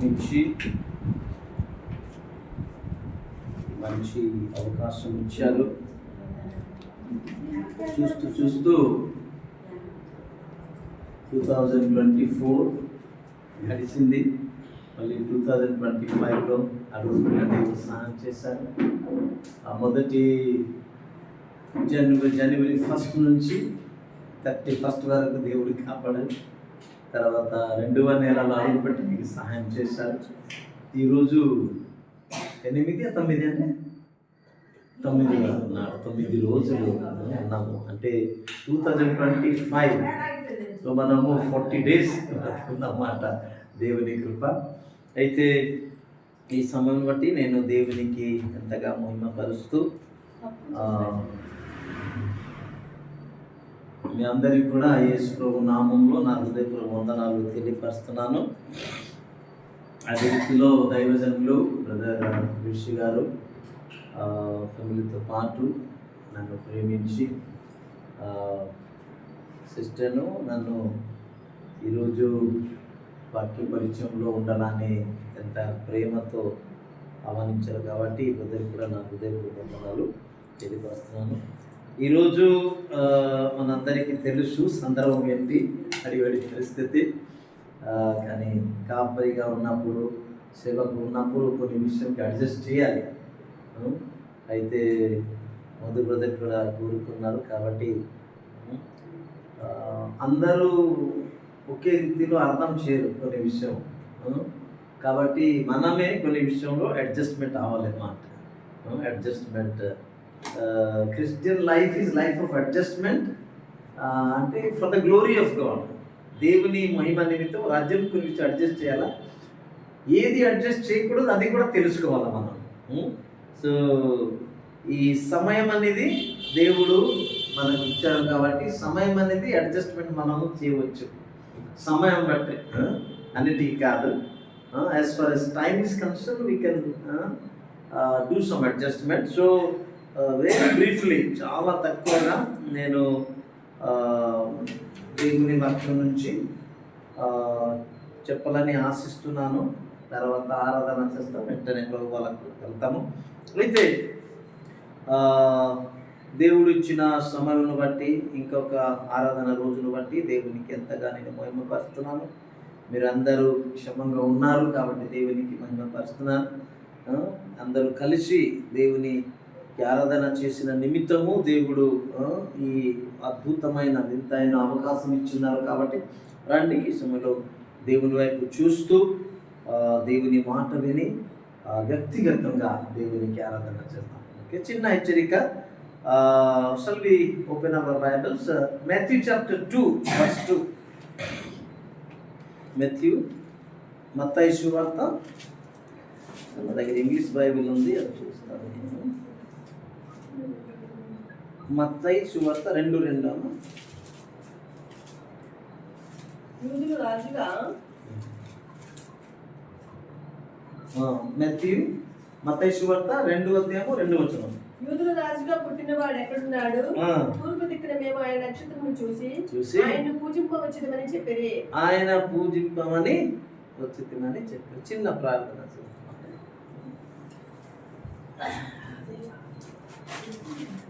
గురించి మంచి అవకాశం ఇచ్చారు. చూస్తూ చూస్తూ టూ థౌజండ్ ట్వంటీ ఫోర్ గడిచింది మళ్ళీ టూ థౌజండ్ ట్వంటీ ఫైవ్లో అడుగుతున్నది స్నానం చేశారు. ఆ మొదటి జనవరి జనవరి ఫస్ట్ నుంచి థర్టీ ఫస్ట్ వరకు దేవుడు కాపాడారు. తర్వాత రెండవ నెలలో అడుగుపెట్టి మీకు సహాయం చేశారు. ఈరోజు ఎనిమిది తొమ్మిది అంటే తొమ్మిది నాడు తొమ్మిది రోజులు ఉన్నాము. అంటే టూ థౌజండ్ ట్వంటీ ఫైవ్లో మనము ఫార్టీ డేస్ అన్నమాట దేవుని కృప. అయితే ఈ సమయం బట్టి నేను దేవునికి ఎంతగా మహిమపరుస్తూ మీ అందరికీ కూడా యేసు ప్రభు నామంలో నా హృదయపూర్వ వందనాలు తెలియపరుస్తున్నాను. అదే రీతిలో దైవజనులు బ్రదర్ ఋషి గారు ఫ్యామిలీతో పాటు నన్ను ప్రేమించి సిస్టర్ను నన్ను ఈరోజు వాక్య పరిచయంలో ఉండాలని ఎంత ప్రేమతో ఆహ్వానించారు కాబట్టి బ్రదర్ కూడా నా హృదయపూర్వ వందనాలు తెలియపరుస్తున్నాను. ఈరోజు మనందరికీ తెలుసు సందర్భం ఏంటి అడివడి పరిస్థితి. కానీ కాపరిగా ఉన్నప్పుడు సేవకు ఉన్నప్పుడు కొన్ని విషయంకి అడ్జస్ట్ చేయాలి. అయితే మధు బ్రదర్ కూడా కోరుకున్నారు కాబట్టి అందరూ ఒకే రీతిలో అర్థం చేయరు కొన్ని విషయం. కాబట్టి మనమే కొన్ని విషయంలో అడ్జస్ట్మెంట్ అవ్వాలన్నమాట adjustment Christian life is life of adjustment అంటే for the glory of God దేవుని మహిమ నిమిత్తం రాజ్యం గురించి అడ్జస్ట్ చేయాలా? ఏది అడ్జస్ట్ చేయకూడదు అది కూడా తెలుసుకోవాలి మనం? Hmm? సో ఈ సమయం అనేది దేవుడు మనకు ఇచ్చారు కాబట్టి సమయం అనేది అడ్జస్ట్మెంట్ మనము చేయవచ్చు. సమయం బట్టి అన్నిటికీ కాదు. As far as time is concern we can do some adjustment so very briefly చాలా తక్కువగా నేను దేవుని వర్షం నుంచి చెప్పాలని ఆశిస్తున్నాను. తర్వాత ఆరాధన చేస్తాం వెంటనే ప్రభు వాళ్ళకు వెళ్తాము. అయితే దేవుడు ఇచ్చిన సమయం బట్టి ఇంకొక ఆరాధన రోజును బట్టి దేవునికి ఎంతగా నేను మహిమపరుస్తున్నాను. మీరు అందరూ క్షమంగా ఉన్నారు కాబట్టి దేవునికి మహిమపరుస్తున్నాను అందరూ కలిసి దేవుని ఆరాధన చేసిన నిమిత్తము దేవుడు ఈ అద్భుతమైన వింతైన అవకాశం ఇచ్చినారు కాబట్టి రండి ఈ సమయంలో దేవుని వైపు చూస్తూ దేవుని మాట విని వ్యక్తిగతంగా దేవునికి ఆరాధన చేద్దాం. ఓకే చిన్న హెచ్చరిక. Shall we open our Bibles Matthew chapter two first two Matthew మత్తాయి సువార్త. మన దగ్గర ఇంగ్లీష్ బైబిల్ ఉంది అది చూస్తాను నేను. మత్తయి సువార్త రెండు రెండు అమ్మ యూదులు రాజుగా? మాథ్యూ మత్తయి సువార్త రెండు అధ్యాయము రెండు వచనం యూదులు రాజుగా పుట్టినవాడు ఎక్కడున్నాడు. తూర్పు దిక్కున మేము ఆయన నక్షత్రము చూసి చూసి ఆయన్ను పూజింపవచ్చుదని చెప్పిరి. ఆయన పూజింపమని వచ్చిందని చెప్పారు చిన్న ప్రార్థన చేస్తున్నాం.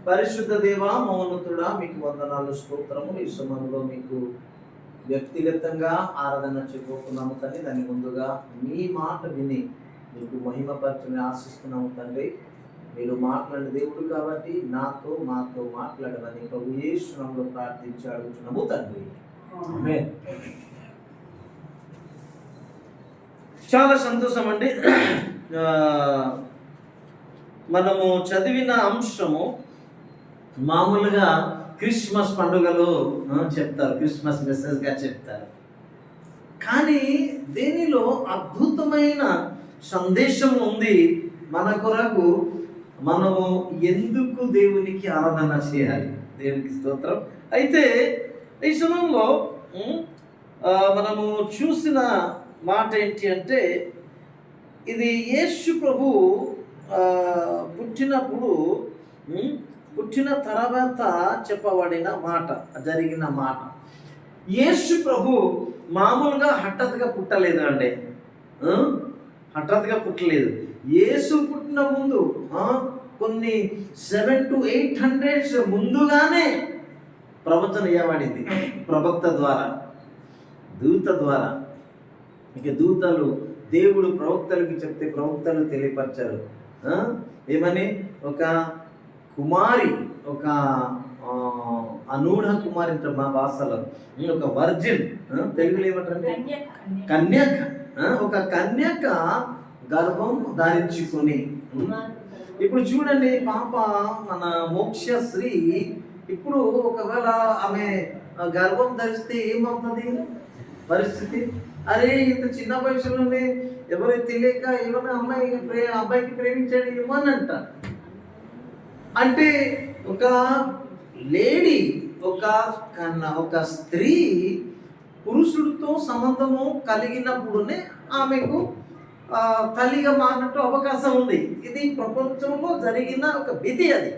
పరిశుద్ధ దేవ మౌనతుడా మీకు వందనాలు స్తోత్రము ఈ సమయంలో మీకు వ్యక్తిగతంగా ఆరాధన చెప్పబోతున్నాము తండ్రి. దాని ముందుగా మీ మాట విని మీకు మహిమపరచని ఆశిస్తున్నాము తండ్రి. మీరు మాట్లాడిన దేవుడు కాబట్టి నాతో మాతో మాట్లాడమని ప్రభు యేసునామములో ప్రార్థించి అడుగుతున్నాము తండ్రి. చాలా సంతోషం అండి. మనము చదివిన అంశము మామూలుగా క్రిస్మస్ పండుగలో చెప్తారు. క్రిస్మస్ మెసేజ్గా చెప్తారు. కానీ దీనిలో అద్భుతమైన సందేశం ఉంది? మన కొరకు మనము ఎందుకు దేవునికి ఆరాధన చేయాలి? దేవునికి స్తోత్రం. అయితే ఈ సమయంలో మనము చూసిన మాట ఏంటి అంటే ఇది యేసు ప్రభు పుట్టినప్పుడు పుట్టిన తర్వాత చెప్పబడిన మాట జరిగిన మాట. యేసు ప్రభు మామూలుగా హఠాత్తుగా పుట్టలేదు అండి? హఠాత్తుగా పుట్టలేదు. యేసు పుట్టిన ముందు కొన్ని సెవెన్ టు ఎయిట్ హండ్రెడ్స్ ముందుగానే ప్రవచన ఇవ్వబడింది. ప్రవక్త ద్వారా దూత ద్వారా. ఇక దూతలు దేవుడు ప్రవక్తలకి చెప్తే ప్రవక్తలు తెలియపరిచారు. ఏమని? ఒక కుమారి ఒక అనూఢ కుమారి మా భాషలో ఒక వర్జిన్ తెలుగులో ఏమంటారు కన్యక. ఒక కన్యక గర్భం ధరించుకొని? ఇప్పుడు చూడండి పాప మన మోక్షశ్రీ ఇప్పుడు ఒకవేళ ఆమె గర్భం ధరిస్తే ఏమవుతుంది? పరిస్థితి? అరే ఇంత చిన్న వయసులోనే ఎవరు తెలియక ఏమన్నా అమ్మాయి ప్రే అబ్బాయికి ప్రేమించాడు ఏమో అని అంటారు అంటే ఒక లేడీ ఒక కన్న ఒక స్త్రీ పురుషుడితో సంబంధము కలిగినప్పుడునే ఆమెకు తల్లిగా మారినట్టు అవకాశం ఉంది. ఇది ప్రపంచంలో జరిగిన ఒక విధి అది.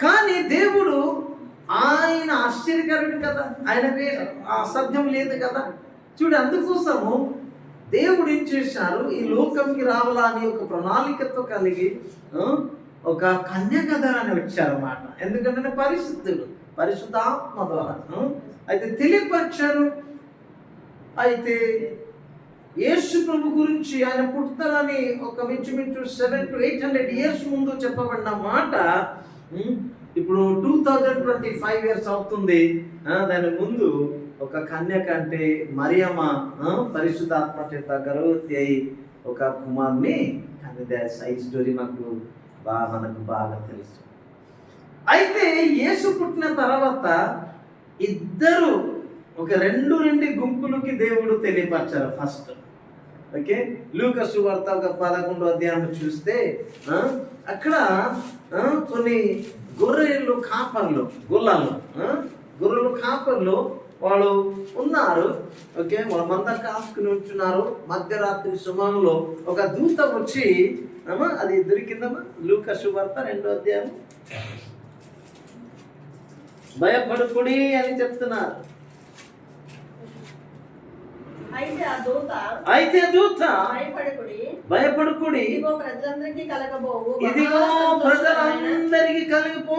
కానీ దేవుడు ఆయన ఆశ్చర్యకరుడు కదా. ఆయనకి అసాధ్యం లేదు కదా. చూడు అందుకోసము దేవుడు ఏం చేశారు? ఈ లోకంకి రావాలని ఒక ప్రణాళికతో కలిగి ఒక కన్యాకధరాన్ని వచ్చారన్నమాట. ఎందుకంటే పరిశుద్ధుడు పరిశుద్ధాత్మ ద్వారా. అయితే తెలియపరిచారు. అయితే యేసు ప్రభు గురించి ఆయన పుడతారని ఒక మించుమించు seven to eight hundred years ముందు చెప్పబడిన మాట ఇప్పుడు two thousand twenty five years అవుతుంది దాని ముందు ఒక కన్యక అంటే మరియమ్మ పరిశుద్ధాత్మ చేత గర్భవతి అయి ఒక కుమార్ని కన్యద ఈ స్టోరీ మాకు బాగా మనకు బాగా తెలుసు. అయితే యేసు పుట్టిన తర్వాత ఇద్దరు ఒక రెండు రెండు గుంపులకి దేవుడు తెలియపరచారు ఫస్ట్. ఓకే? లూక సువార్త ఒక పదకొండు అధ్యాయం చూస్తే అక్కడ కొన్ని గొర్రెలు కాపర్లు గుల్లలు గొర్రెలు కాపర్లు వాళ్ళు ఉన్నారు. ఓకే? వాళ్ళ మంద కాసుకుని ఉంటున్నారు మధ్యరాత్రి సుమంలో ఒక దూత వచ్చి అమ్మా అది దొరికిందమ్మా. లూక శుభార్త రెండో అధ్యాయం భయపడుకుడి అని చెప్తున్నారు. అయితే దూత భయపడకుడి. ఇదిగో ప్రజలందరికీ కలగబోవు. ఇదిగో ప్రజలందరికీ కలిగిపో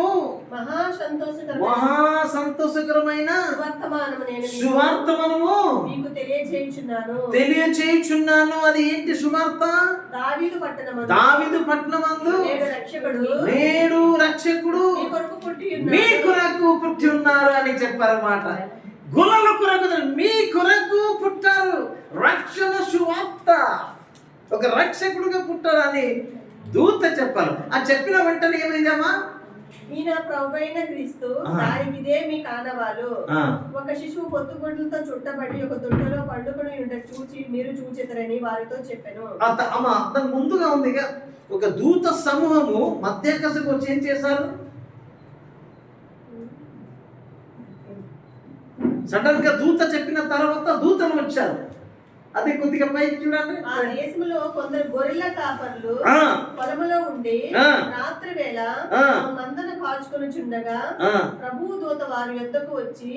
మహా సంతోషకరమైన మహా సంతోషకరమైన వర్తమానము నేను మీకు- సువార్తమనము మీకు తెలియజేయుచున్నాను తెలియచేయుచున్నాను. అది ఏంటి సువార్త? దావీదు పట్టణమందు. దావిదు పట్టణమందు. నేడు రక్షకుడు. నేడు రక్షకుడు. మీ. కొరకు పుట్టి ఉన్నారు అని చెప్పారన్నమాట గులల కొరకు మీ కొరకు పుట్టారు. రక్షణ సువార్త ఒక రక్షకుడుగా పుట్టారని దూత చెప్పారు. ఆ చెప్పిన వెంటనే ఏమైందమ్మా? ఈయన ప్రభు అయిన క్రీస్తు ఆ. దానికి ఇదే మీ కానవాలు ఒక శిశువు పొత్తుగుడ్లతో చుట్టబడి ఒక దుడ్డలో పండుకొని ఉండ చూచి మీరు చూచెదరని వారితో చెప్పాను. అమ్మ దాని ముందుగా ఉంది ఒక దూత సమూహము మధ్యకసకు వచ్చి ఏం చేశారు? సడన్గా దూత చెప్పిన తర్వాత దూతలు వచ్చారు అది కొద్దిగా పైకి చూడండి ఆ దేశంలో కొందరు గొర్రెల కాపర్లు ఆ, పొలములో ఉండి. రాత్రి వేళ. మందను కాచుకొని చుండగా ఆ, ప్రభువు దూత వారి యొద్దకు వచ్చి.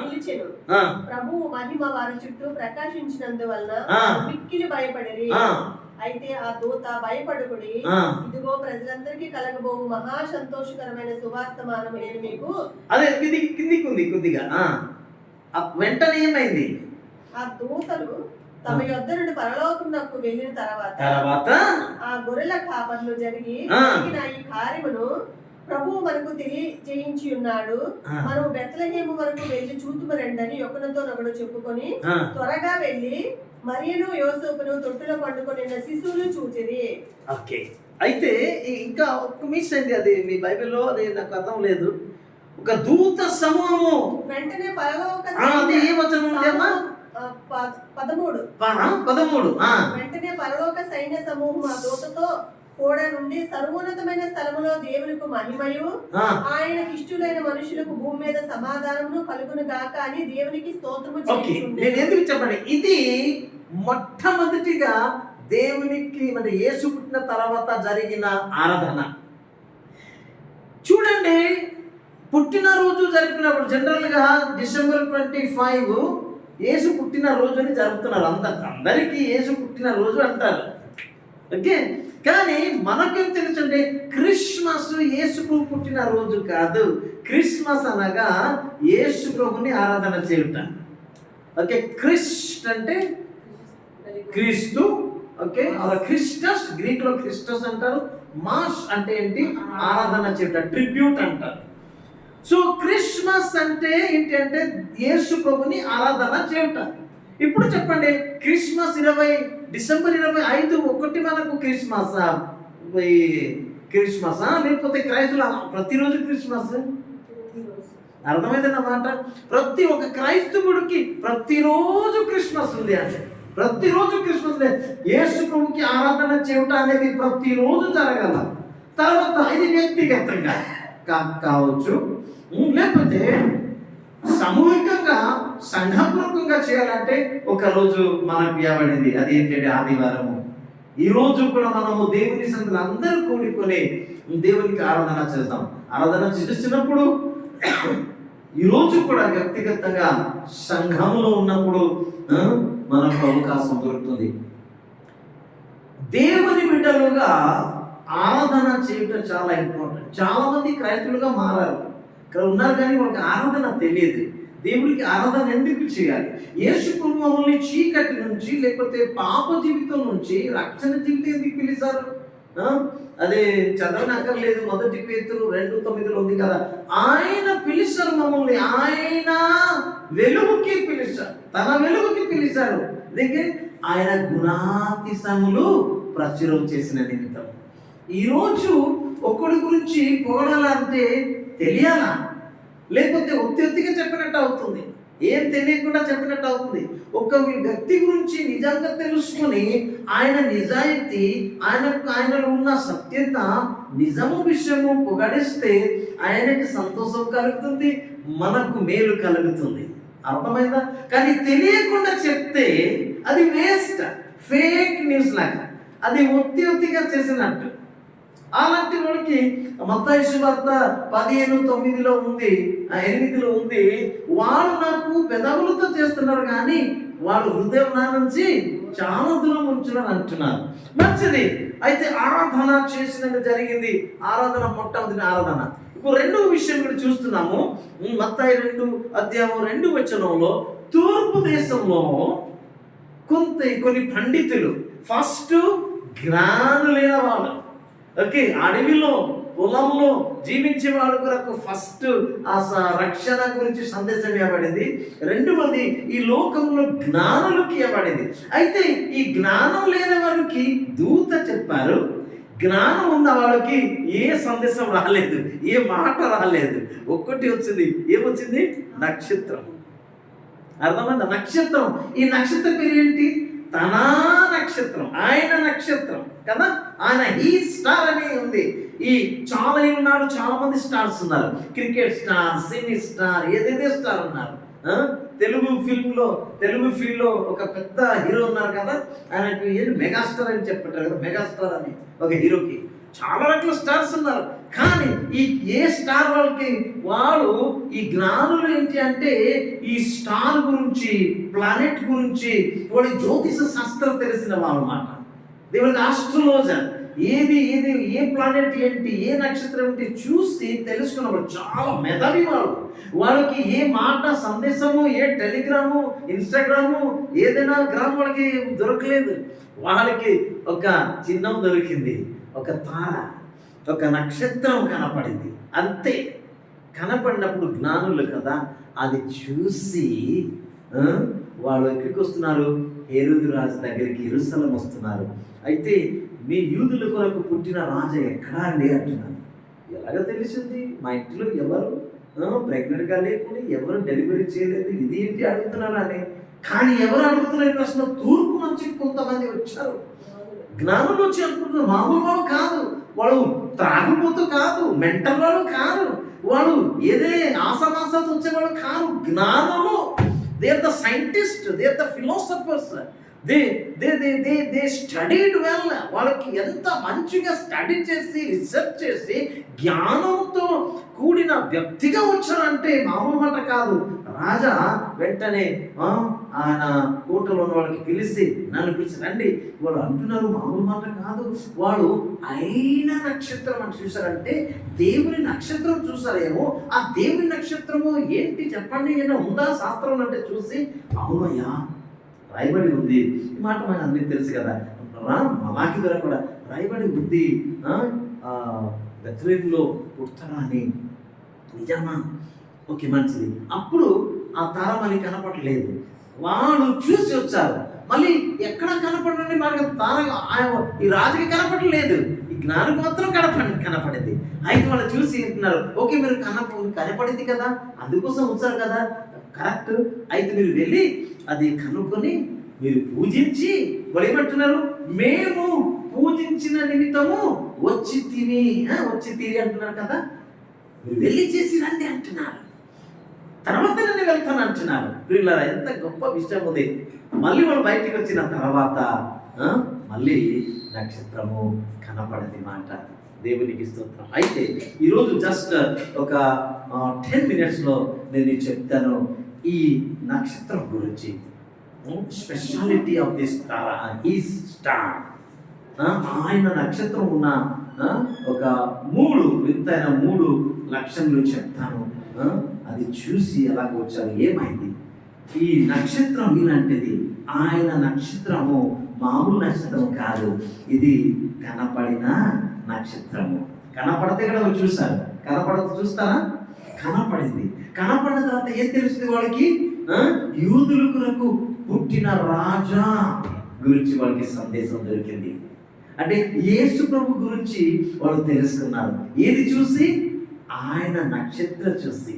నిలిచెను ఆ, ప్రభువు మహిమ వారి చుట్టూ ప్రకాశించినందువలన. మిక్కిలి భయపడిరి అయితే ఆ దూత భయపడుకుడి ఆ. ఇదిగో ప్రజలందరికీ కలగబోవు మహా సంతోషకరమైన సువార్తమానం నేను మీకు అదే కింది కిందికి ఉంది కొద్దిగా వెంటనే ఏమైంది? ఆ దూతలు తమ యొద్ద నుండి పరలోకమునకు వెళ్ళిన తర్వాత తర్వాత? ఆ గొర్రెల కాపర్లు జరిగి. జరిగిన ఈ కార్యమును ప్రభువు మనకు తెలియజేయించి ఉన్నాడు. మనం బెత్తలహేము వరకు వెళ్ళి చూతుమరండని ఒకరితో ఒకడు చెప్పుకొని త్వరగా వెళ్ళి మరియను యోసేపును తొట్టులో పండుకొని శిశువులు చూచిరి. ఓకే. అయితే ఇంకా ఒక్క మిస్ అయింది అది మీ బైబిల్లో అది నాకు అర్థం లేదు. ఒక దూత సమూహము. వెంటనే పరలోక అది ఏ వచనం పదమూడు. పదమూడు వెంటనే పరలోక సైన్య సమూహం ఆ దూతతో కూడా నుండి సర్వోన్నతమైన స్థలములో దేవునికి మహిమయు. ఆ, ఆయనకి ఇష్టులైన మనుషులకు భూమి మీద సమాధానమును కలుగును గాక అని దేవునికి స్తోత్రము. నేను ఎందుకు చెప్పండి? ఇది మొట్టమొదటిగా దేవునికి అంటే యేసు పుట్టిన తర్వాత జరిగిన ఆరాధన. చూడండి పుట్టినరోజు జరిపినప్పుడు జనరల్గా డిసెంబర్ ట్వంటీ ఫైవ్ యేసు పుట్టిన రోజు అని జరుపుతున్నారు అందరు. అందరికీ యేసు పుట్టినరోజు అంటారు. ఓకే? కానీ మనకేం తెలుసు అంటే క్రిస్మస్ యేసు ప్రభు పుట్టిన రోజు కాదు. క్రిస్మస్ అనగా యేసు ప్రభుని ఆరాధన చేయుట. ఓకే? క్రిస్ట్ అంటే క్రీస్తు. ఓకే? అలా క్రిస్టస్ గ్రీక్లో క్రిస్టస్ అంటారు. మాస్ అంటే ఏంటి? ఆరాధన చేయుట ట్రిబ్యూట్ అంటారు. సో క్రిస్మస్ అంటే ఏంటి అంటే యేసు ప్రభుని ఆరాధన చేయటం. ఇప్పుడు చెప్పండి క్రిస్మస్ ఇరవై డిసెంబర్ ఇరవై ఐదు ఒకటి మనకు క్రిస్మస్? క్రిస్మస్? లేకపోతే క్రైస్తుల ప్రతిరోజు క్రిస్మస్? అర్థమైందన్నమాట ప్రతి ఒక్క క్రైస్తవుడికి ప్రతిరోజు క్రిస్మస్ ఉంది అంటే ప్రతిరోజు క్రిస్మస్ డే యేసు ప్రభుకి ఆరాధన చేయటం అనేది ప్రతిరోజు జరగాల. తర్వాత ఇది వ్యక్తిగతంగా కావచ్చు. లేకపోతే సామూహికంగా సంఘపూర్వకంగా చేయాలంటే ఒకరోజు మనకు ఇవ్వబడింది. అది ఏంటంటే ఆదివారము. ఈ రోజు కూడా మనము దేవుని సందులు అందరూ కూడుకొని దేవునికి ఆరాధన చేస్తాం ఆరాధన చేసినప్పుడు ఈరోజు కూడా వ్యక్తిగతంగా సంఘంలో ఉన్నప్పుడు మనకు అవకాశం దొరుకుతుంది. దేవుని బిడ్డలుగా ఆరాధన చేయటం చాలా ఇంపార్టెంట్. చాలా మంది క్రైస్తులుగా మారారు. ఇక్కడ ఉన్నారు కానీ వాళ్ళకి ఆరాధన తెలియదు. దేవుడికి ఆరాధన ఎందుకు చేయాలి? యేసు మమ్మల్ని చీకటి నుంచి లేకపోతే పాప జీవితం నుంచి రక్షణ జీవితం ఎందుకు పిలిచారు? అదే చదవనక్కర్లేదు మొదటి పేతులు రెండు తొమ్మిదిలో ఉంది కదా. ఆయన పిలిచారు మమ్మల్ని. ఆయన వెలుగుకి పిలిచారు. తన వెలుగుకి పిలిచారు. అందుకే ఆయన గుణాతిశములు ప్రచురం చేసిన నిమిత్తం. ఈరోజు ఒక్కడి గురించి పొగడాలంటే తెలియాలా? లేకపోతే ఒత్తి ఒత్తిగా చెప్పినట్టు అవుతుంది. ఏం తెలియకుండా చెప్పినట్టు అవుతుంది. ఒక వ్యక్తి గురించి నిజంగా తెలుసుకొని ఆయన నిజాయితీ ఆయనకు ఆయనలో ఉన్న సత్యత నిజము విషయము పొగడిస్తే ఆయనకి సంతోషం కలుగుతుంది మనకు మేలు కలుగుతుంది. అర్థమైందా? కానీ తెలియకుండా చెప్తే అది వేస్ట్. ఫేక్ న్యూస్ లాగా. అది ఒత్తి ఒత్తిగా చేసినట్టు. అలాంటి వాడికి మత్తాయి వార్త పదిహేను తొమ్మిదిలో ఉంది ఎనిమిదిలో ఉంది వాడు నాకు పెదవులతో చేస్తున్నారు కానీ వాడు హృదయం నా నుంచి చాలా దూరం ఉంచున్నారు అంటున్నారు మంచిది. అయితే ఆరాధన చేసినట్టు జరిగింది. ఆరాధన మొట్టమొదటి ఆరాధన. ఇప్పుడు రెండవ విషయం కూడా చూస్తున్నాము. మత్తాయి రెండు అధ్యాయం రెండు వచనంలో తూర్పు దేశంలో కొంత కొన్ని పండితులు ఫస్ట్ జ్ఞానులైన వాళ్ళు ఓకే అడవిలో పొలంలో జీవించే వాళ్ళ కొరకు ఫస్ట్ ఆ రక్షణ గురించి సందేశం ఇవ్వబడింది. రెండవది ఈ లోకంలో జ్ఞానులకు ఇవ్వబడింది. అయితే ఈ జ్ఞానం లేని వారికి దూత చెప్పారు. జ్ఞానం ఉన్న వాళ్ళకి ఏ సందేశం రాలేదు ఏ మాట రాలేదు. ఒక్కటి వచ్చింది ఏమొచ్చింది? నక్షత్రం. అర్థమైందా? నక్షత్రం. ఈ నక్షత్రం పేరు ఏంటి తన నక్షత్రం ఆయన నక్షత్రం కదా? ఆయన ఈ స్టార్ అని ఉంది. ఈ చాలా ఉన్నాడు చాలా మంది స్టార్స్ ఉన్నారు. క్రికెట్ స్టార్ సినీ స్టార్ ఏదేదే స్టార్ ఉన్నారు. తెలుగు ఫిల్మ్లో తెలుగు ఫీల్డ్లో ఒక పెద్ద హీరో ఉన్నారు కదా? ఆయనకి మెగాస్టార్ అని చెప్పారు కదా మెగాస్టార్ అని ఒక హీరోకి. చాలా రకాల స్టార్స్ ఉన్నారు. కానీ ఈ ఏ స్టార్ వాళ్ళకి వాళ్ళు ఈ జ్ఞానులు ఏంటి అంటే ఈ స్టార్ గురించి ప్లానెట్ గురించి వాడి జ్యోతిష శాస్త్రం తెలిసిన వాళ్ళు అన్నమాట దేవుడికి ఆస్ట్రోలోజర్ ఏది ఏది ఏ ప్లానెట్ ఏంటి ఏ నక్షత్రం ఏంటి చూసి తెలుసుకున్నప్పుడు చాలా మెదవి వాళ్ళు. వాళ్ళకి ఏ మాట సందేశము ఏ టెలిగ్రాము ఇన్స్టాగ్రాము ఏదైనా గ్రామం వాళ్ళకి దొరకలేదు. వాళ్ళకి ఒక చిహ్నం దొరికింది. ఒక తార ఒక నక్షత్రం కనపడింది. అంతే. కనపడినప్పుడు జ్ఞానులు కదా అది చూసి వాళ్ళు ఎక్కడికి వస్తున్నారు? హేరుదు రాజు దగ్గరికి ఇరుసలం వస్తున్నారు. అయితే మీ యూదుల కొరకు పుట్టిన రాజు ఎక్కడా అండి అంటున్నారు. ఎలాగ తెలిసింది మా ఇంట్లో ఎవరు ప్రెగ్నెంట్గా లేకుండా ఎవరు డెలివరీ చేయలేదు ఇది ఏంటి అడుగుతున్నారు అని. కానీ ఎవరు అడుగుతున్నారు ప్రశ్న తూర్పు నుంచి కొంతమంది వచ్చారు. జ్ఞానంలో చేరుకుంటున్న మామూలు వాళ్ళు కాదు. వాళ్ళు త్రాగిపోతూ కాదు మెంటల్ వాళ్ళు కాదు. వాళ్ళు ఏదే ఆసమాసాలు వచ్చేవాళ్ళు కాదు. జ్ఞానంలో they are the scientist they are the philosophers they they they they they studied well వాళ్ళకి ఎంత మంచిగా స్టడీ చేసి రీసెర్చ్ చేసి జ్ఞానంతో కూడిన వ్యక్తిగా వచ్చారంటే మామూలు మాట కాదు. రాజా వెంటనే "ఆ, ఆయన కోటలో ఉన్న వాళ్ళకి పిలిచి నన్ను పిలిచి రండి. వాళ్ళు అంటున్నారు మామూలు మాట కాదు. వాళ్ళు అయిన నక్షత్రం అని చూసారంటే దేవుని నక్షత్రం చూసారేమో ఆ దేవుని నక్షత్రము ఏంటి చెప్పండి? ఏదైనా ఉందా? శాస్త్రం అంటే చూసి అవునయ్యా రాయబడి ఉంది. ఈ మాట మనకు అందరికీ తెలుసు కదా. రా మాకి ద్వారా కూడా రాయబడి ఉంది. ఆ, పుడతారా అని నిజమా ఓకే మంచిది. అప్పుడు ఆ తార మళ్ళీ కనపడలేదు. వాళ్ళు చూసి వచ్చారు. మళ్ళీ ఎక్కడ కనపడండి మనకి తార ఈ రాజుకి కనపడలేదు. ఈ జ్ఞానికి మాత్రం కనపడి కనపడింది. అయితే వాళ్ళు చూసి ఉంటున్నారు ఓకే మీరు కనప కనపడింది కదా. అందుకోసం వచ్చారు కదా. కరెక్ట్. అయితే మీరు వెళ్ళి అది కనుక్కొని మీరు పూజించి వాళ్ళు మేము పూజించిన నిమిత్తము వచ్చి తిని వచ్చి తిని అంటున్నారు కదా. మీరు వెళ్ళి చేసి రండి అంటున్నారు. తర్వాత నేను వెళ్తాను అంటున్నారు. ప్రియులారా ఎంత గొప్ప విషయం ఉంది. మళ్ళీ వాళ్ళు బయటికి వచ్చిన తర్వాత మళ్ళీ నక్షత్రము కనపడది మాట. దేవునికి స్తోత్రం. అయితే ఈరోజు జస్ట్ ఒక టెన్ మినిట్స్లో నేను చెప్తాను. ఈ నక్షత్రం గురించి. స్పెషాలిటీ ఆఫ్ ది స్టార్ ఈ స్టార్ ఆయన నక్షత్రం ఉన్న hmm? ఒక మూడు వింతైన మూడు లక్షణాలు చెప్తాను. Hmm? అది చూసి ఎలాగ వచ్చారు ఏమైంది? ఈ నక్షత్రం ఇలాంటిది. ఆయన నక్షత్రము మామూలు నక్షత్రం కాదు. ఇది కనపడిన నక్షత్రము. కనపడితే కూడా మీరు చూసారు కనపడదు చూస్తారా? కనపడింది. కనపడిన తర్వాత ఏం తెలుస్తుంది వాడికి యూదులకు పుట్టిన రాజా గురించి వాళ్ళకి సందేశం దొరికింది. అంటే యేసు ప్రభు గురించి వాళ్ళు తెలుసుకున్నారు. ఏది చూసి? ఆయన నక్షత్రం చూసి.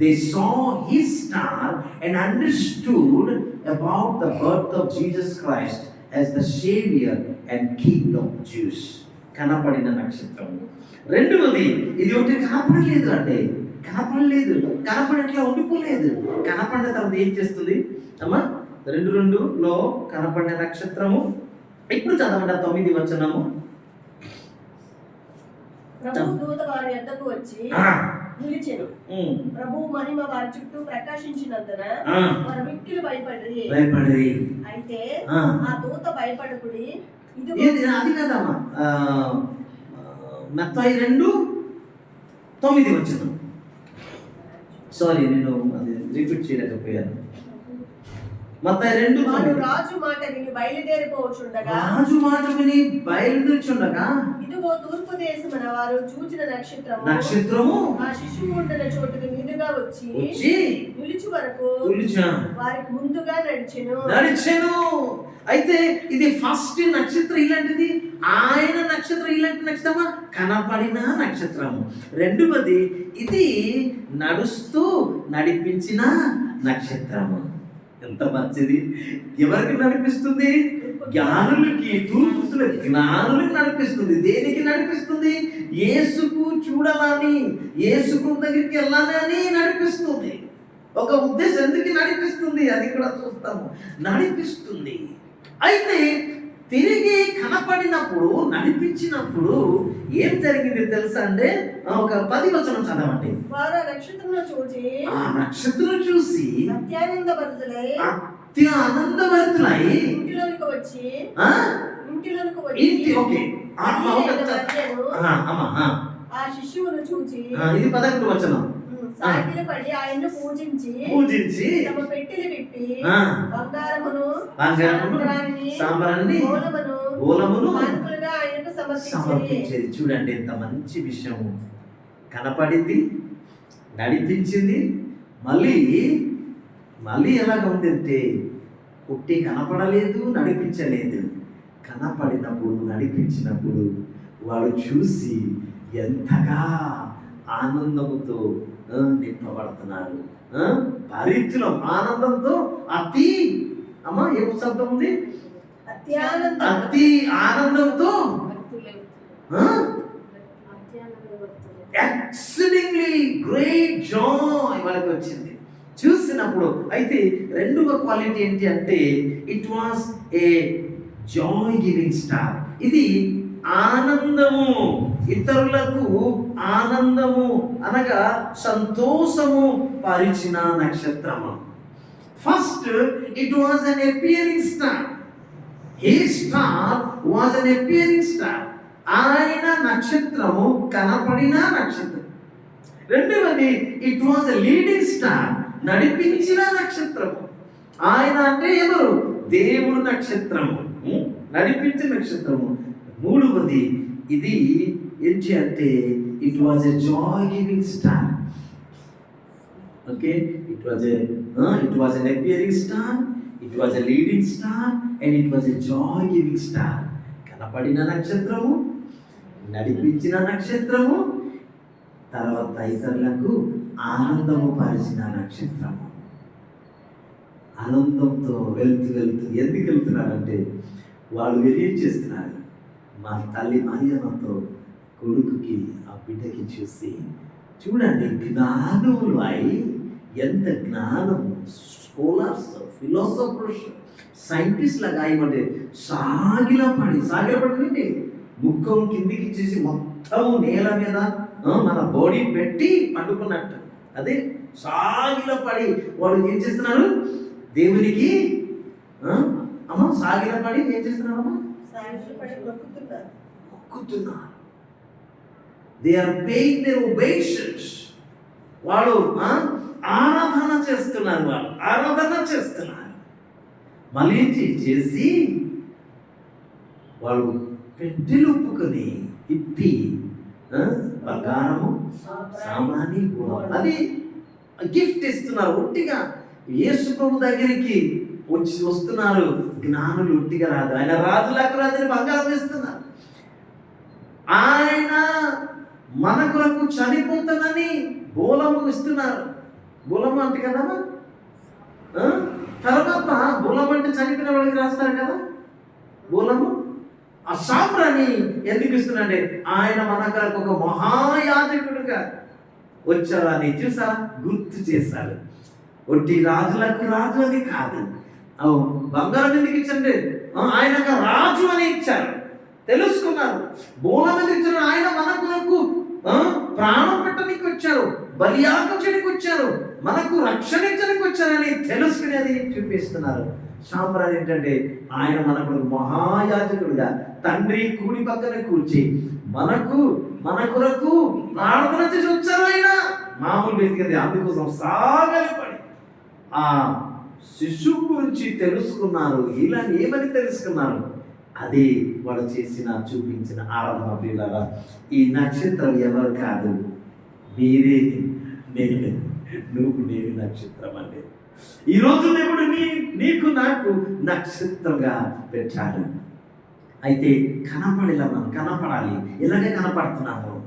They saw he star and understood about the birth of Jesus Christ as the saviour and king of Jews కనపడిన నక్షత్రం. రెండవది ఇది ఒకటి కనపడలేదు అంటే కనపడలేదు. కనపడట్లా ఉండిపోలేదు. కనపడిన తర్వాత ఏం చేస్తుంది? అమ్మా రెండు రెండులో కనపడిన నక్షత్రము. ఇప్పుడు చదవండి తొమ్మిది ప్రభు దూత వారి వచ్చి నిలిచెను. ప్రభు మహిమ వారి చుట్టూ ప్రకాశించినందున ఆ, వారు మిక్కిలి భయపడి భయపడి అయితే ఆ, దూత భయపడకుడి. ఇది ఏది? అది కాదమ్మా. ఆ, మత్తాయి రెండు తొమ్మిది వచనం. సారీ నేను అది రిపీట్ చేయలేకపోయాను. మత్తాయి రెండు తొమ్మిది రాజు మాట విని బయలుదేరిపోవచ్చుండగా. రాజు మాట విని బయలుదేరుచుండగా? ఇదిగో తూర్పు దేశమున వారు చూచిన నక్షత్రము. నక్షత్రము? ఆ శిశువు ఉండిన చోటుకు మీదుగా వచ్చి వచ్చి నిలిచి వరకు పిలిచా వారికి ముందుగా నడిచెను. నడిచాను. అయితే ఇది ఫస్ట్ నక్షత్రం ఇలాంటిది. ఆయన నక్షత్రం ఇలాంటి నక్షత్రమా? కనపడిన నక్షత్రము. రెండవది ఇది నడుస్తూ నడిపించిన నక్షత్రము. ఎంత మంచిది? ఎవరికి నడిపిస్తుంది? జ్ఞానులకి తూర్పుల జ్ఞానులకి నడిపిస్తుంది. దేనికి నడిపిస్తుంది? యేసుకు చూడాలని యేసుకు దగ్గరికి వెళ్ళాలని నడిపిస్తుంది. ఒక ఉద్దేశం ఎందుకు నడిపిస్తుంది? అది కూడా చూస్తాము. నడిపిస్తుంది. అయితే తిరిగి కనపడినప్పుడు నడిపించినప్పుడు ఏం జరిగింది తెలుసా అంటే ఒక పది వచనం చదవండి. వారు ఆ నక్షత్రం చూసి అత్యానంద భరితులై అత్య ఆనందభరితులై ఇంటిలోనికి వచ్చి ఆ, ఇంటిలోనికి ఇంటి వచ్చి ఓకే. ఆ, శిశువును చూచి ఇది పదకొండు వచనం. ఆయన్ను పూజించి పూజించి తమ పెట్టెలు విప్పి ఆ, బంగారమును బంగారమును, సాంబ్రాణిని, సాంబ్రాన్ని, మూలమును మూలమును కానుకలుగా ఆయనకు సమర్పించి. సమర్పించేది. చూడండి ఎంత మంచి విషయము. కనపడింది నడిపించింది మళ్ళీ మళ్ళీ ఎలాగ ఉందంటే పుట్టి కనపడలేదు నడిపించలేదు. కనపడినప్పుడు నడిపించినప్పుడు వాడు చూసి ఎంతగా ఆనందముతో నింపబడుతున్నారు భరితులం ఆనందంతో అతి అమ్మా ఏ శబ్దం ఉంది? అతి ఆనందంతో? ఎక్సలింగ్లీ గ్రేట్ జాయ్ మనకు వచ్చింది. చూసినప్పుడు అయితే రెండవ క్వాలిటీ ఏంటి అంటే it was a joy giving star ఇది ఆనందము. ఇతరులకు ఆనందము అనగా సంతోషము పరిచిన నక్షత్రము. First it was an appearing star he star was an appearing star ఆయన నక్షత్రము కనపడిన నక్షత్రం. రెండవది ఇట్ వాజ్ లీడింగ్ స్టార్ నడిపించిన నక్షత్రము. ఆయన అంటే ఎవరు? దేవుడు నక్షత్రము. నడిపించే నడిపించిన నక్షత్రము. మూడవది ఇది ఏంటి అంటే it was a joy giving star okay it was a it was an appearing star it was a leading star and it was a joy giving star కనపడిన నక్షత్రము నడిపించిన నక్షత్రము తర్వాత ఇతరులకు ఆనందము పరిచిన నక్షత్రము. ఆనందంతో వెళ్తూ వెళ్తూ ఎందుకు వెళ్తున్నారంటే వాళ్ళు వెలియం చేస్తున్నారు? మా తల్లి మరియమ్మతో కొడుకుకి ఆ బిడ్డకి చూసి చూడండి జ్ఞానములు అయి ఎంత జ్ఞానము స్కోలర్స్ ఫిలాసఫర్స్ సైంటిస్ట్ లాగా అయ్యమంటే సాగిల పడి సాగిల పడి ముఖం కిందికి చేసి మొత్తము నేల మీద మన బాడీ పెట్టి పండుకున్నట్టు. అదే సాగిల పడి వాడు ఏం చేస్తున్నారు? దేవునికి అమ్మ సాగిల పడి ఏం చేస్తున్నారు అమ్మా సాగిలపడి మొక్కుతున్నారు మొక్కుతున్నారు they are paying their obeisances వాళ్ళు ఆరాధన చేస్తున్నారు వాళ్ళు ఆరాధన చేస్తున్నారు. మళ్ళీ చేసి వాళ్ళు పెట్టెలు ఇప్పి బంగారము సామాని అది గిఫ్ట్ ఇస్తున్నారు. ఒట్టిగా యేసు ప్రభు దగ్గరికి వచ్చి వస్తున్నారు. జ్ఞానులు ఒట్టిగా రాదు. ఆయన రాజులకు రాజుని బంగారం ఇస్తున్నారు. ఆయన మన కొరకు చనిపోతానని బోలము ఇస్తున్నారు. బోలము అంటే కదమ్మా తర్వాత బోలం అంటే చనిపోయిన వాళ్ళకి రాస్తారు కదా? బోలము? ఆ సాంబ్రాన్ని ఎందుకు ఇస్తున్నాడే ఆయన మన కొరకు ఒక మహాయాజకుడుగా వచ్చారని చూసా గుర్తు చేశారు. ఒట్టి రాజులకు రాజు అని కాదు. బంగారం ఎందుకు ఇచ్చండి ఆయన రాజు అని ఇచ్చారు. తెలుసుకున్నారు. బోలం ఎందుకు ఇచ్చారు? ఆయన మన కొరకు ప్రాణం పెట్టడానికి వచ్చారు. బలియాగం వచ్చారు. మనకు రక్షణ ఇచ్చడానికి వచ్చారని తెలుసుకునేది చూపిస్తున్నారు. సాంబ్రాజ్ ఏంటంటే ఆయన మనకు మహాయాజకుడిగా తండ్రి కూడి పక్కన కూర్చి మనకు మన కొరకు ప్రార్థన చేసి వచ్చారు ఆయన. మామూలు వ్యక్తి అందుకోసం సాగలిపడి ఆ శిశువు గురించి తెలుసుకున్నారు. ఇలా ఏమని తెలుసుకున్నారు? అది వాడు చేసిన చూపించిన ఆరాధన ప్రియులారా ఈ నక్షత్రం ఎవరు కాదు? మీరే నేను నువ్వు నేను నక్షత్రం అండి. ఈరోజు దేవుడు నీ నీకు నాకు నక్షత్రంగా పెట్టాడు. అయితే కనపడేలా మనం కనపడాలి. ఎలాగే కనపడుతున్నాము?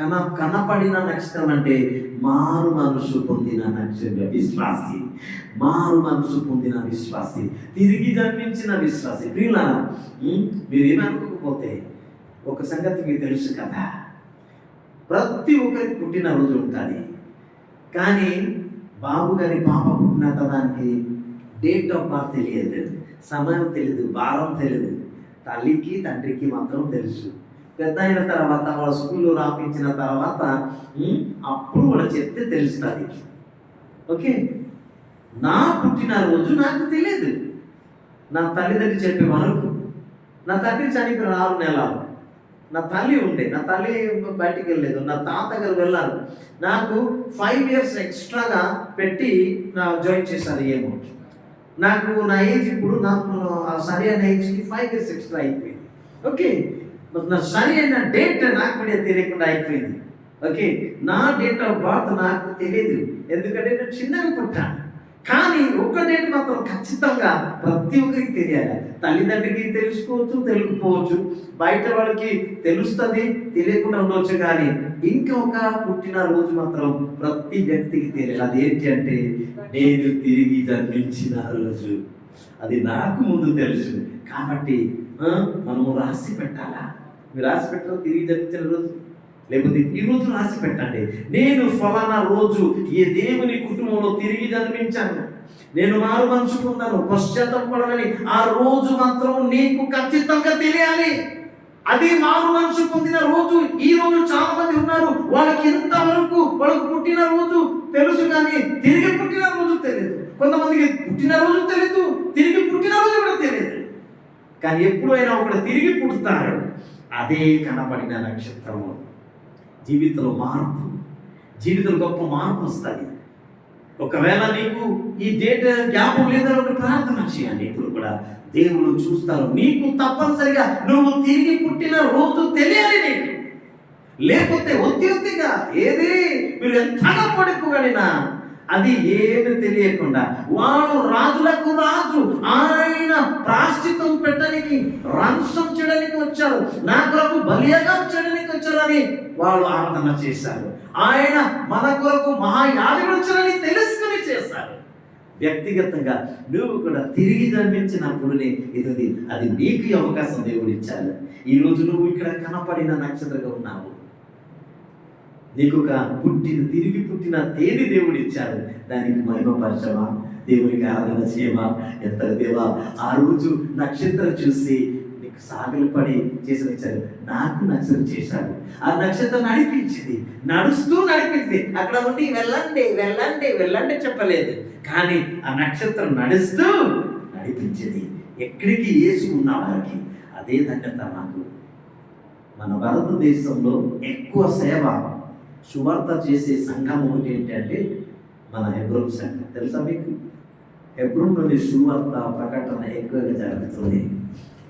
కన కనపడిన నక్షత్రం అంటే మారు మనసు పొందిన నక్షత్ర. విశ్వాసి. మారు మనసు పొందిన విశ్వాసి. తిరిగి జన్మించిన విశ్వాసి. ప్రియులారా మీరు ఏమనుకోకపోతే ఒక సంగతి మీకు తెలుసు కదా. ప్రతి ఒక్కరికి పుట్టిన రోజు ఉంటుంది. కానీ బాబు గారి పాప పుట్టిన దానికి డేట్ ఆఫ్ బర్త్ తెలియదు. సమయం తెలియదు. భారం తెలియదు. తల్లికి తండ్రికి మాత్రం తెలుసు. పెద్ద అయిన తర్వాత వాళ్ళ స్కూల్లో రాపించిన తర్వాత అప్పుడు వాళ్ళ చెప్తే తెలుస్తుంది. ఓకే? నా పుట్టినరోజు నాకు తెలియదు నా తల్లిదండ్రి చెప్పే వరకు. నా తండ్రి చనిపోయిన ఆరు నెలలు. నా తల్లి ఉండే. నా తల్లి బయటికి వెళ్ళలేదు. నా తాతగారు వెళ్ళారు. నాకు ఫైవ్ ఇయర్స్ ఎక్స్ట్రాగా పెట్టి నా జాయిన్ చేశారు ఏమో నాకు నా ఏజ్ ఇప్పుడు నాకు సరి అయిన ఏజ్కి ఫైవ్ ఇయర్స్ ఎక్స్ట్రా అయిపోయింది. ఓకే? సరి అయిన డేట్ నాకు కూడా తెలియకుండా అయిపోయింది. ఓకే నా డేట్ ఆఫ్ బర్త్ నాకు తెలియదు ఎందుకంటే నేను చిన్నగా పుట్టాను. కానీ ఒక డేట్ మాత్రం ఖచ్చితంగా ప్రతి ఒక్కరికి తెలియాలి. తల్లిదండ్రికి తెలుసుకోవచ్చు తెలుగుకోవచ్చు బయట వాళ్ళకి తెలుస్తుంది తెలియకుండా ఉండవచ్చు కానీ ఇంకొక పుట్టిన రోజు మాత్రం ప్రతి వ్యక్తికి తెలియాలి. అది ఏంటి అంటే నేను తిరిగి జన్మించిన రోజు. అది నాకు ముందు తెలుసు. కాబట్టి మనము రాసి పెట్టాలా? మీరు రాసి పెట్టాలి తిరిగి జన్మించిన రోజు? లేకపోతే ఈ రోజు రాసి పెట్టండి. నేను ఫలానా రోజు ఈ దేవుని కుటుంబంలో తిరిగి జన్మించాను. నేను మారు మనసు పొందాను పశ్చాత్తాపడాలని ఆ రోజు మాత్రం నీకు ఖచ్చితంగా తెలియాలి. అది మారు మనసు పొందిన రోజు. ఈ రోజు చాలా మంది ఉన్నారు. వాళ్ళకి ఎంతవరకు వాళ్ళకు పుట్టిన రోజు తెలుసు కానీ తిరిగి పుట్టిన రోజు తెలియదు. కొంతమందికి పుట్టిన రోజు తెలియదు తిరిగి పుట్టిన రోజు కూడా తెలియదు. కానీ ఎప్పుడైనా ఒకడు తిరిగి పుడతాడు. అదే కనబడిన నక్షత్రము. జీవితంలో మార్పు. జీవితంలో గొప్ప మార్పు వస్తుంది. ఒకవేళ నీకు ఈ డేట్ జ్ఞాపం లేదని ఒక ప్రార్థన చేయండి. ఇప్పుడు కూడా దేవుడు చూస్తారు నీకు తప్పనిసరిగా నువ్వు తిరిగి పుట్టిన రోజు తెలియాలి నీకు. లేకపోతే ఒత్తి ఒత్తిగా ఏది మీరు ఎంతగా పడుకోగలినా అది ఏమి తెలియకుండా వాడు రాజులకు రాజు చేయడానికి రాంసం చేయడానికి వచ్చారు. నా కొరకు బలియాగం చేయడానికి వచ్చారని వాళ్ళు ఆరాధన చేశారు. ఆయన మన కొరకు మహాయాజకుడు వచ్చారని తెలుసుకుని చేశారు. వ్యక్తిగతంగా నువ్వు కూడా తిరిగి జన్మించినప్పుడునే ఇది అది నీకు అవకాశం దేవుడు ఇచ్చాడు. ఈరోజు నువ్వు ఇక్కడ కనపడిన నక్షత్రంగా ఉన్నావు. నీకు ఒక పుట్టిన తిరిగి పుట్టిన తేదీ దేవుడు ఇచ్చాడు. దానికి మహిమపరచవా దేవునికి ఆరాధన చేయమా? ఎంత దేవా ఆ రోజు నక్షత్రం చూసి నీకు సాగులు పడి చేసిన వచ్చారు. నాకు నక్షత్రం చేశాను ఆ నక్షత్రం నడిపించింది. నడుస్తూ నడిపించింది. అక్కడ ఉండి వెళ్ళండి వెళ్ళండి వెళ్ళండి చెప్పలేదు. కానీ ఆ నక్షత్రం నడుస్తూ నడిపించింది. ఎక్కడికి వేసి ఉన్న వారికి అదే ధన్యత మాకు. మన భారతదేశంలో ఎక్కువ సేవ సువార్త చేసే సంఘం ఒకటి ఏంటంటే మన హెబ్రోన్ సంఘం. తెలుసా మీకు? ఎప్పుడు సువార్త ప్రకటన ఎక్కువగా జరుగుతుంది.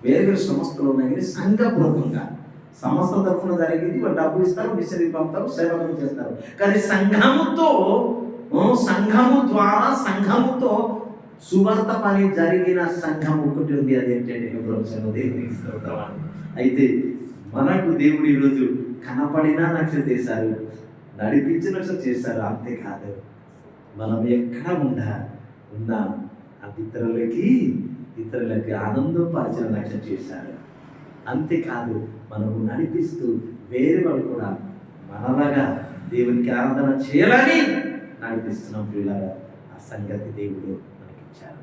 వేరే వేరే సంస్థలు ఉన్నాయి కానీ సంఘపూర్వకంగా. సంస్థ తరఫున జరిగింది వాళ్ళు డబ్బు ఇస్తారు మిషన్ పంపుతారు సేవలు చేస్తారు. కానీ సంఘముతో సంఘము ద్వారా సంఘముతో సువార్త పని జరిగిన సంఘం ఒకటి ఉంది. అది ఏంటంటే అయితే మనకు దేవుడు ఈరోజు కనపడినా నక్ష చేశారు నడిపించినట్లు చేశారు అంతేకాదు మనం ఎక్కడ ఉండాలి? ఉన్నా. అది ఇతరులకి ఇతరులకి ఆనందపరిచిన లక్ష్యం చేశారు. అంతేకాదు మనకు నడిపిస్తూ వేరే వాళ్ళు కూడా మనలాగా దేవునికి ఆరాధన చేయాలని నడిపిస్తున్నాం పిల్లగా ఆ సంగతి దేవుడు మనకిచ్చారు.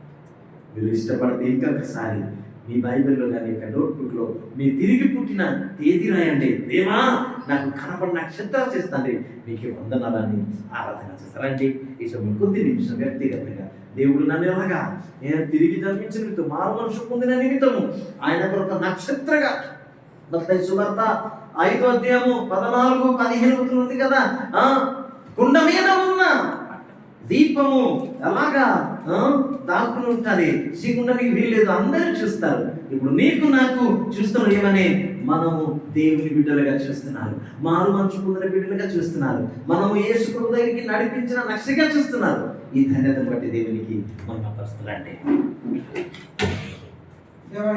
మీరు ఇష్టపడితే ఇంకొకసారి మీ బైబిల్లో కానీ యొక్క నోట్బుక్లో మీ తిరిగి పుట్టిన తేదీ రాయండి. దేవా నాకు కనపడిన నక్షత్రాలు చేస్తాండి. మీకు వందనాలని ఆరాధన చేస్తారండి. ఈ సమయం కొద్ది నిమిషం వ్యక్తిగతంగా దేవుడు నన్ను ఎలాగా? నేను తిరిగి జన్మించిన నిమిత్తం మారు మనుషు పొందిన నిమిత్తము. ఆయన కొరత నక్షత్రగా మత్తయి సువార్త ఐదో అధ్యాయము పదనాలుగు పదిహేను ఉంది కదా? ఆ? కుండ మీద ఉన్న దీపము ఎలాగా దాక్కుని ఉంటుంది? చీకుండనికి వీల్లేదు అందరూ చూస్తారు. ఇప్పుడు నీకు నాకు చూస్తున్నాం ఏమని? మనము దేవుని బిడ్డలుగా చూస్తున్నారు. మారు మంచు పొందిన బిడ్డలుగా చూస్తున్నారు. మనము యేసు హృదయానికి దగ్గరికి నడిపించిన నక్షగా చూస్తున్నారు. ఈ ధన్యత బట్టి దేవునికి మన దేవా